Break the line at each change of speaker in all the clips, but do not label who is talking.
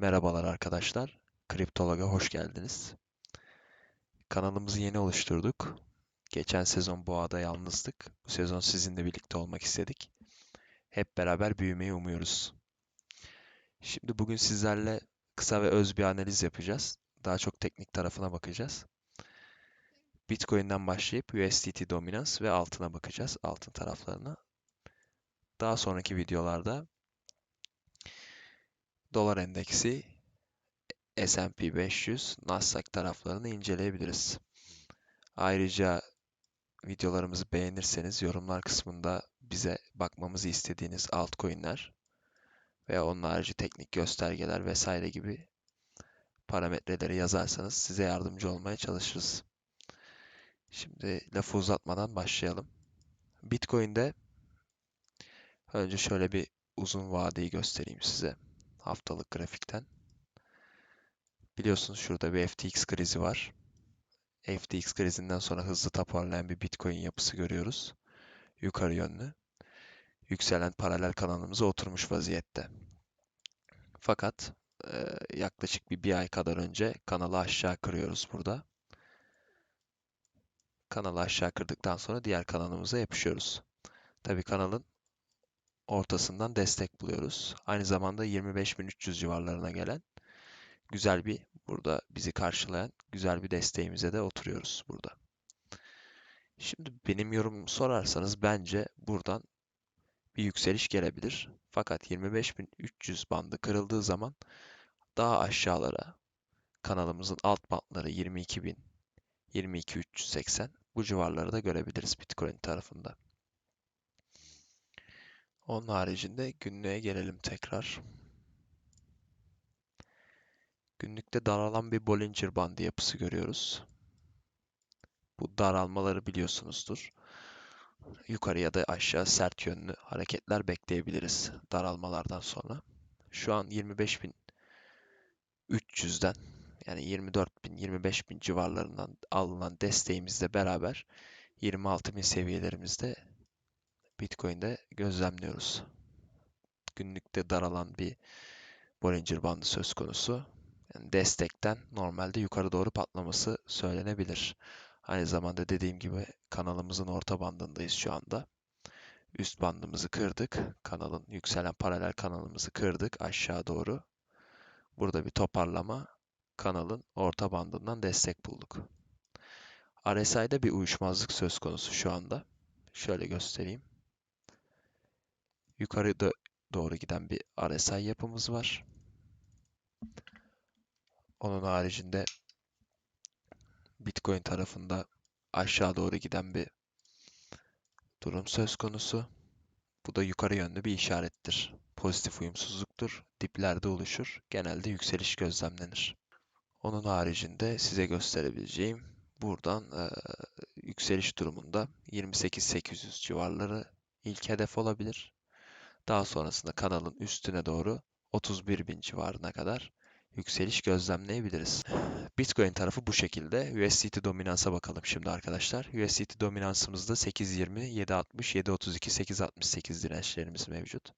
Merhabalar arkadaşlar. Kriptolog'a hoş geldiniz. Kanalımızı yeni oluşturduk. Geçen sezon Boğa'da yalnızdık. Bu sezon sizinle birlikte olmak istedik. Hep beraber büyümeyi umuyoruz. Şimdi bugün sizlerle kısa ve öz bir analiz yapacağız. Daha çok teknik tarafına bakacağız. Bitcoin'den başlayıp USDT dominans ve altına bakacağız. Altın taraflarına. Daha sonraki videolarda dolar endeksi, S&P 500, Nasdaq taraflarını inceleyebiliriz. Ayrıca videolarımızı beğenirseniz yorumlar kısmında bize bakmamızı istediğiniz altcoin'ler veya onun harici teknik göstergeler vesaire gibi parametreleri yazarsanız size yardımcı olmaya çalışırız. Şimdi lafı uzatmadan başlayalım. Bitcoin'de önce şöyle bir uzun vadeyi göstereyim size haftalık grafikten. Biliyorsunuz şurada bir FTX krizi var. FTX krizinden sonra hızlı toparlayan bir Bitcoin yapısı görüyoruz. Yukarı yönlü. Yükselen paralel kanalımıza oturmuş vaziyette. Fakat e, yaklaşık bir bir ay kadar önce kanalı aşağı kırıyoruz burada. Kanalı aşağı kırdıktan sonra diğer kanalımıza yapışıyoruz. Tabii kanalın ortasından destek buluyoruz. Aynı zamanda 25.300 civarlarına gelen güzel bir burada bizi karşılayan güzel bir desteğimize de oturuyoruz burada. Şimdi benim yorumumu sorarsanız bence buradan bir yükseliş gelebilir. Fakat 25.300 bandı kırıldığı zaman daha aşağılara kanalımızın alt bantları 22.000 22.380 bu civarları da görebiliriz Bitcoin tarafında. Onun haricinde günlüğe gelelim tekrar. Günlükte daralan bir Bollinger Bandı yapısı görüyoruz. Bu daralmaları biliyorsunuzdur. Yukarı ya da aşağı sert yönlü hareketler bekleyebiliriz daralmalardan sonra. Şu an 25.300'den yani 24.000 25.000 civarlarından alınan desteğimizle beraber 26.000 seviyelerimizde Bitcoin'de gözlemliyoruz. Günlükte daralan bir Bollinger bandı söz konusu. Yani destekten normalde yukarı doğru patlaması söylenebilir. Aynı zamanda dediğim gibi kanalımızın orta bandındayız şu anda. Üst bandımızı kırdık. Kanalın yükselen paralel kanalımızı kırdık aşağı doğru. Burada bir toparlama kanalın orta bandından destek bulduk. RSI'de bir uyuşmazlık söz konusu şu anda. Şöyle göstereyim. Yukarıda doğru giden bir RSI yapımız var. Onun haricinde Bitcoin tarafında aşağı doğru giden bir durum söz konusu. Bu da yukarı yönlü bir işarettir. Pozitif uyumsuzluktur. Diplerde oluşur. Genelde yükseliş gözlemlenir. Onun haricinde size gösterebileceğim buradan e, yükseliş durumunda 28.800 civarları ilk hedef olabilir. Daha sonrasında kanalın üstüne doğru 31.000 civarına kadar yükseliş gözlemleyebiliriz. Bitcoin tarafı bu şekilde. USDT dominansa bakalım şimdi arkadaşlar. USDT dominansımızda 8.20, 7.60, 7.32, 8.68 dirençlerimiz mevcut.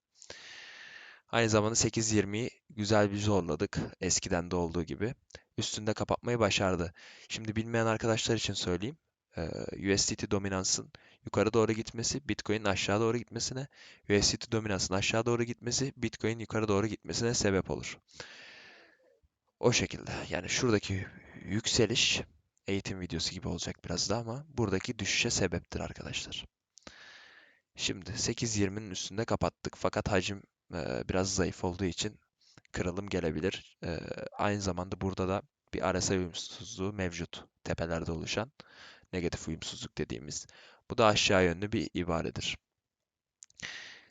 Aynı zamanda 8.20'yi güzel bir zorladık. Eskiden de olduğu gibi. Üstünde kapatmayı başardı. Şimdi bilmeyen arkadaşlar için söyleyeyim. USDT dominansın yukarı doğru gitmesi, Bitcoin'in aşağı doğru gitmesine, USDT dominansın aşağı doğru gitmesi, Bitcoin yukarı doğru gitmesine sebep olur. O şekilde. Yani şuradaki yükseliş eğitim videosu gibi olacak biraz da ama buradaki düşüşe sebeptir arkadaşlar. Şimdi 8.20'nin üstünde kapattık fakat hacim e, biraz zayıf olduğu için kırılım gelebilir. E, aynı zamanda burada da bir RSI uyumsuzluğu mevcut. Tepelerde oluşan negatif uyumsuzluk dediğimiz. Bu da aşağı yönlü bir ibaredir.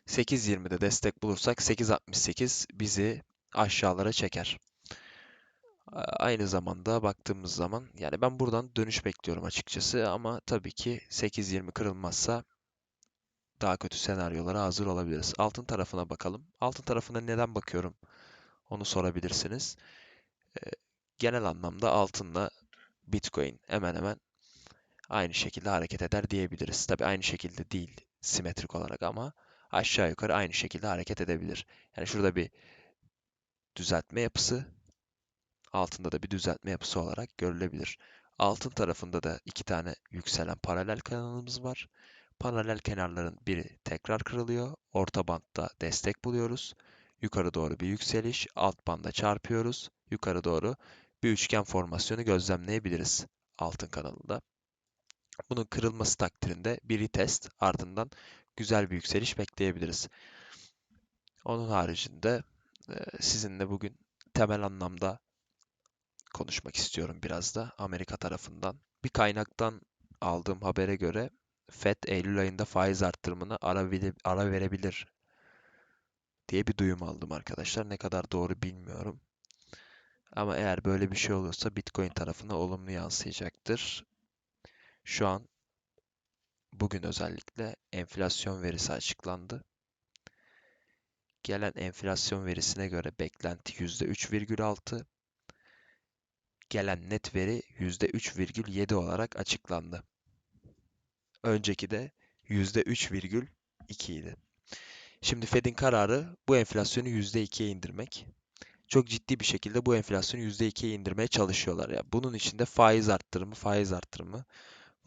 8.20'de destek bulursak 8.68 bizi aşağılara çeker. Aynı zamanda baktığımız zaman yani ben buradan dönüş bekliyorum açıkçası ama tabii ki 8.20 kırılmazsa daha kötü senaryolara hazır olabiliriz. Altın tarafına bakalım. Altın tarafına neden bakıyorum? Onu sorabilirsiniz. Genel anlamda altınla Bitcoin hemen hemen aynı şekilde hareket eder diyebiliriz. Tabii aynı şekilde değil simetrik olarak ama aşağı yukarı aynı şekilde hareket edebilir. Yani şurada bir düzeltme yapısı, altında da bir düzeltme yapısı olarak görülebilir. Altın tarafında da iki tane yükselen paralel kanalımız var. Paralel kenarların biri tekrar kırılıyor. Orta bantta destek buluyoruz. Yukarı doğru bir yükseliş, alt banda çarpıyoruz. Yukarı doğru bir üçgen formasyonu gözlemleyebiliriz altın kanalında. Bunun kırılması takdirinde bir retest ardından güzel bir yükseliş bekleyebiliriz. Onun haricinde e, sizinle bugün temel anlamda konuşmak istiyorum biraz da Amerika tarafından. Bir kaynaktan aldığım habere göre FED Eylül ayında faiz arttırımını ara, ara verebilir diye bir duyum aldım arkadaşlar. Ne kadar doğru bilmiyorum. Ama eğer böyle bir şey olursa Bitcoin tarafına olumlu yansıyacaktır. Şu an bugün özellikle enflasyon verisi açıklandı. Gelen enflasyon verisine göre beklenti %3,6, gelen net veri %3,7 olarak açıklandı. Önceki de %3,2 idi. Şimdi Fed'in kararı bu enflasyonu %2'ye indirmek. Çok ciddi bir şekilde bu enflasyonu %2'ye indirmeye çalışıyorlar ya. Bunun için de faiz arttırımı, faiz arttırımı,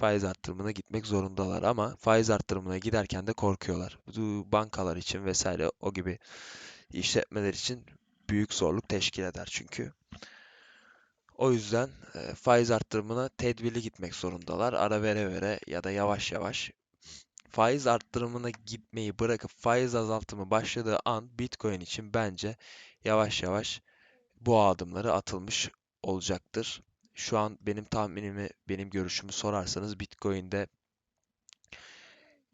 faiz arttırımına gitmek zorundalar ama faiz arttırımına giderken de korkuyorlar. Bu bankalar için vesaire o gibi işletmeler için büyük zorluk teşkil eder çünkü. O yüzden e, faiz arttırımına tedbirli gitmek zorundalar. Ara vere vere ya da yavaş yavaş faiz arttırımına gitmeyi bırakıp faiz azaltımı başladığı an Bitcoin için bence yavaş yavaş bu adımları atılmış olacaktır. Şu an benim tahminimi, benim görüşümü sorarsanız Bitcoin'de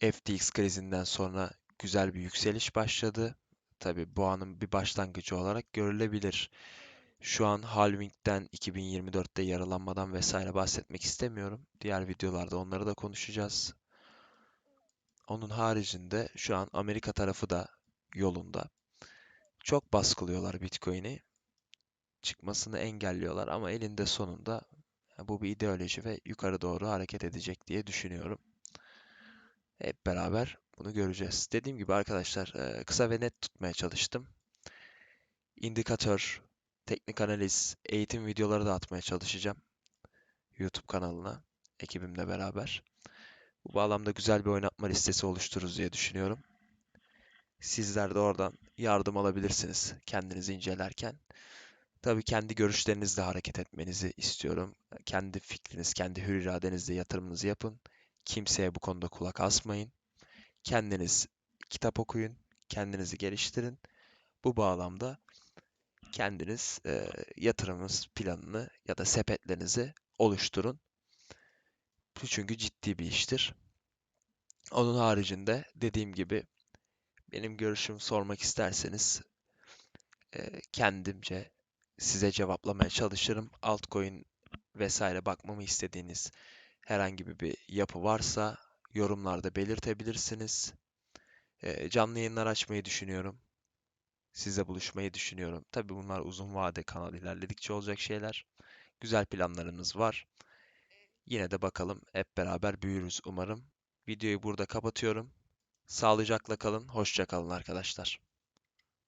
FTX krizinden sonra güzel bir yükseliş başladı. Tabi bu anın bir başlangıcı olarak görülebilir. Şu an halvingden 2024'te yaralanmadan vesaire bahsetmek istemiyorum. Diğer videolarda onları da konuşacağız. Onun haricinde şu an Amerika tarafı da yolunda. Çok baskılıyorlar Bitcoin'i. Çıkmasını engelliyorlar ama elinde sonunda bu bir ideoloji ve yukarı doğru hareket edecek diye düşünüyorum. Hep beraber bunu göreceğiz. Dediğim gibi arkadaşlar kısa ve net tutmaya çalıştım. İndikatör, teknik analiz, eğitim videoları da atmaya çalışacağım. YouTube kanalına ekibimle beraber. Bu bağlamda güzel bir oynatma listesi oluştururuz diye düşünüyorum. Sizler de oradan yardım alabilirsiniz kendinizi incelerken. Tabii kendi görüşlerinizle hareket etmenizi istiyorum. Kendi fikriniz, kendi hür iradenizle yatırımınızı yapın. Kimseye bu konuda kulak asmayın. Kendiniz kitap okuyun, kendinizi geliştirin. Bu bağlamda kendiniz e, yatırımınız planını ya da sepetlerinizi oluşturun. Çünkü ciddi bir iştir. Onun haricinde dediğim gibi benim görüşümü sormak isterseniz e, kendimce size cevaplamaya çalışırım. Altcoin vesaire bakmamı istediğiniz herhangi bir yapı varsa yorumlarda belirtebilirsiniz. E, canlı yayınlar açmayı düşünüyorum. Sizle buluşmayı düşünüyorum. Tabii bunlar uzun vade kanal ilerledikçe olacak şeyler. Güzel planlarımız var. Yine de bakalım hep beraber büyürüz umarım. Videoyu burada kapatıyorum. Sağlıcakla kalın, hoşça kalın arkadaşlar.